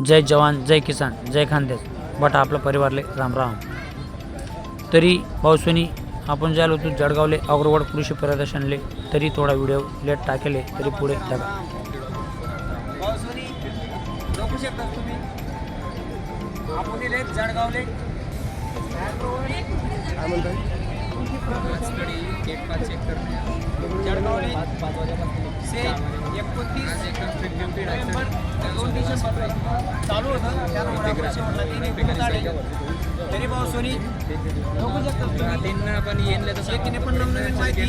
जय जवान जय किसान जय खानदेश. बट आपला परिवारले राम राम तरी पावसानी आपण ज्या होतो जळगावले अग्रवाड कृषी प्रदर्शनले तरी थोडा व्हिडिओ लेट टाकेले तरी पुढे जगा जळगावले. शकता तुम्ही आपण इले जळगावले जळगावले से एकोणतीस नोव्हेंबर दोन डिसेंबर चालू होतं. आपण एक तरी पावसाने रोखू शकता तुम्ही. शेतीने पण नवनवीन माहिती.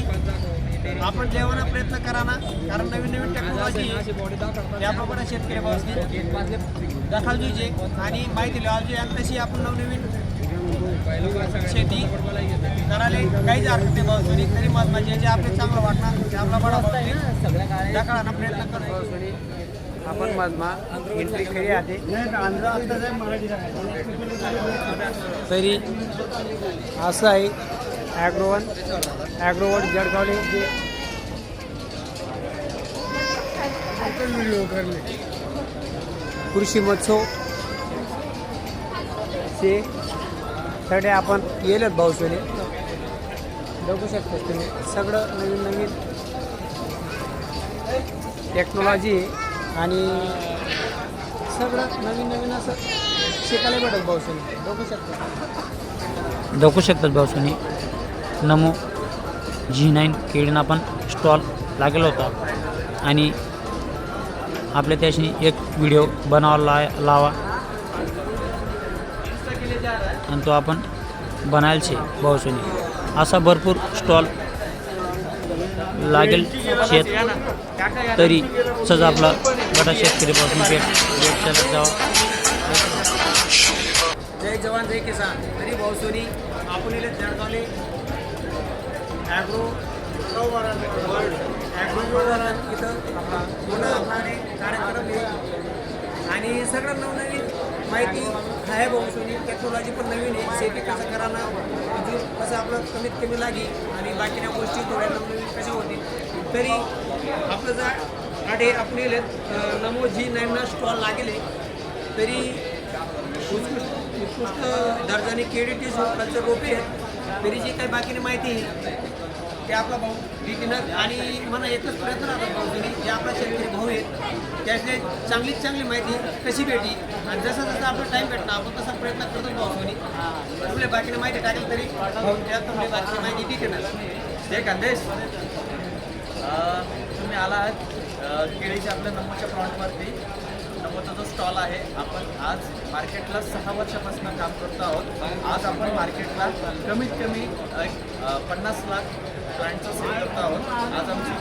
आपण जेवणा प्रयत्न करा ना. कारण नवीन नवीन टेक्नॉलॉजी याप्रमाणे शेतकरी भावसनी दखल जुजे आणि माहिती लावजी आणि तशी आपण नवनवीन शेती करायला काहीच हरकत नाही भावसनी तरी मग म्हणजे जे आपले चांगलं वाटणार ते आपला बडा दखलाना प्रयत्न करतो आपण मधमा एंट्री खरी आहे तरी असं आहे ॲग्रोवन ॲग्रोवन जळगावले जे कृषी महोत्सव सगळे आपण येलच भाऊसोले बघू शकता तुम्ही. सगळं नवीन नवीन टेक्नॉलॉजी आहे. आणि सगळं नवीन नवीन असं शिकायला भेटत भाऊसोनी बघू शकता. दाखवू शकतात भाऊसोनी नमो जी नाईन केळीना पण स्टॉल लागेल होता. आणि आपल्या त्याशी एक व्हिडिओ बनावा ला लावा. आणि तो आपण बनायला छे भाऊसोनी असा भरपूर स्टॉल लागेल शेत. तरी सहज आपला गटा शेतकरीपासून भेट भेट जावा. जय जवान जय किसान. तरी भाऊसोनी आपण जळगावले ॲग्रो इथं पुन्हा आपणारे कार्यक्रम आणि सगळं नवनवीन माहिती आहे भाऊसोनी टेक्नॉलॉजी पण नवीन आहे. शेती कसं करायला थोडंसं आपलं कमीत कमी लागी आणि बाकीच्या गोष्टी थोड्या नवनवीन कशा होतील तरी आपलं जर आडे आपण इले नमो जी नाईनला स्टॉल लागले तरी उत्कृष्ट उत्कृष्ट दर्जाने केडीटी कल्चर रोपे आहेत. तरी जी काही बाकीने माहिती आहे ते आपला भाऊ बिगिनर आणि मला एकच प्रयत्न राहतात भाऊजीनी जे आपला शेतकरी भाऊ आहेत त्यातले चांगलीच चांगली माहिती कशी भेटी? आणि जसं जसं आपला टाईम भेटणार आपण तसा प्रयत्न करतो भाऊजीनी. तुमले बाकीने माहिती टाकेल तरी त्या तुमले बाकीची माहिती बिगिनर जय खानदेश तुम्ही आला आहात केळीच्या आपल्या नमोच्या प्लॉटवरती नमोचा जो स्टॉल आहे आपण आज मार्केटला सहा वर्षापासून काम करतो आहोत. आज आपण मार्केटला कमीत कमी एक पन्नास लाख प्लांटचं सेल करतो आहोत. आज आमची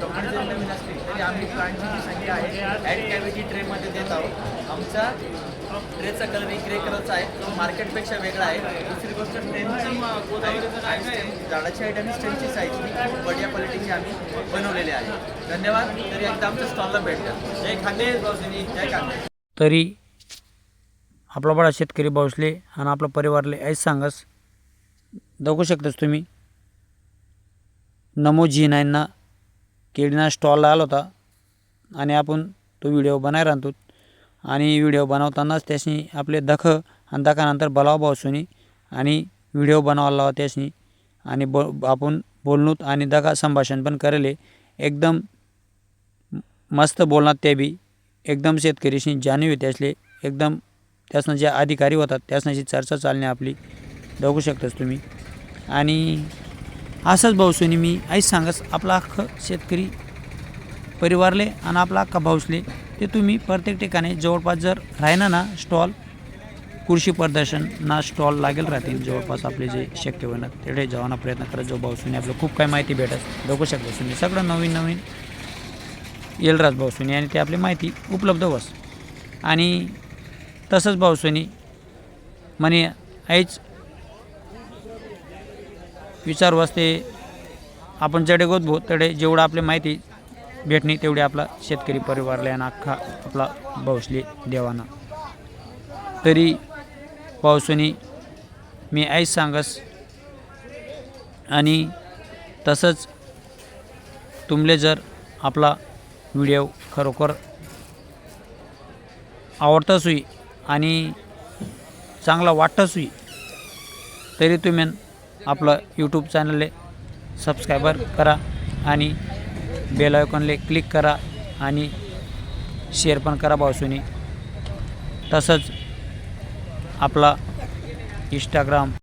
कंपनी जरी नवीन असली तरी आम्ही प्लांटची जी संख्या आहे ॲड कॅव्हिटी ट्रेमध्ये देत आहोत. आमचा ट्रेचा कलर एक ग्रे कलरचा आहे तो मार्केटपेक्षा वेगळा आहे. दुसरी गोष्ट स्टेमची झाडाची हाईट आणि स्टेमची साईज ही खूप बढिया क्वालिटीची आम्ही बनवलेली आहे. धन्यवाद. तरी एकदा आमच्या स्टॉलला भेट द्या. जय खांदे भाऊजीनी. जय खांदे तरी आपला बडा शेतकरी भाऊसले आणि आपला परिवारले ऐस सांगस. दाखवू शकतोस तुम्ही. नमो जी नाईनना केळीना स्टॉल आला होता. आणि आपण तो व्हिडिओ बनाय आणतो आणि व्हिडिओ बनवतानाच त्याशी आपले दख आणि दखानंतर बोलावा भाऊसुनी आणि व्हिडिओ बनवायला लावा त्याशी आणि ब आपण बोलणूत आणि दखा संभाषण पण करेले. एकदम मस्त बोलणार ते बी. एकदम शेतकरीशी जाणीव त्यासले. एकदम त्यासनं जे अधिकारी होतात त्यासनाची चर्चा चालणे आपली. बघू शकतास तुम्ही. आणि असंच भाऊसुनी मी आई सांगस आपला अख्खं शेतकरी परिवारले आणि आपला अख्खा भाऊसले. ते तुम्ही प्रत्येक ठिकाणी जवळपास जर राहिना ना स्टॉल कृषी प्रदर्शन ना स्टॉल लागेल राहतील. जवळपास आपले जे शक्य होणार तेवढे जावाना प्रयत्न करत जो भाऊसुनी आपलं खूप काही माहिती भेटत बघू शकतो सगळं नवीन नवीन येलराज भाऊसुनी आणि ते आपली माहिती उपलब्ध व्हास आणि तसंच भाऊसुनी म्हणे आईच विचार वाचते. आपण जडे गोत भो तडे जेवढं आपली माहिती भेटणे तेवढी आपला शेतकरी परिवारला आणि अख्खा आपला भाऊसले देवाना. तरी पावसाने मी आईच सांगस आणि तसंच तुमले जर आपला व्हिडिओ खरोखर आवडतं होई आणि चांगला वाटतच होई तरी तुम्ही आपलं यूट्यूब चॅनलले सबस्क्रायबर करा आणि बेल आयकॉनले क्लिक करा आणि शेअर पण करा भावसुनी तसंच आपला इंस्टाग्राम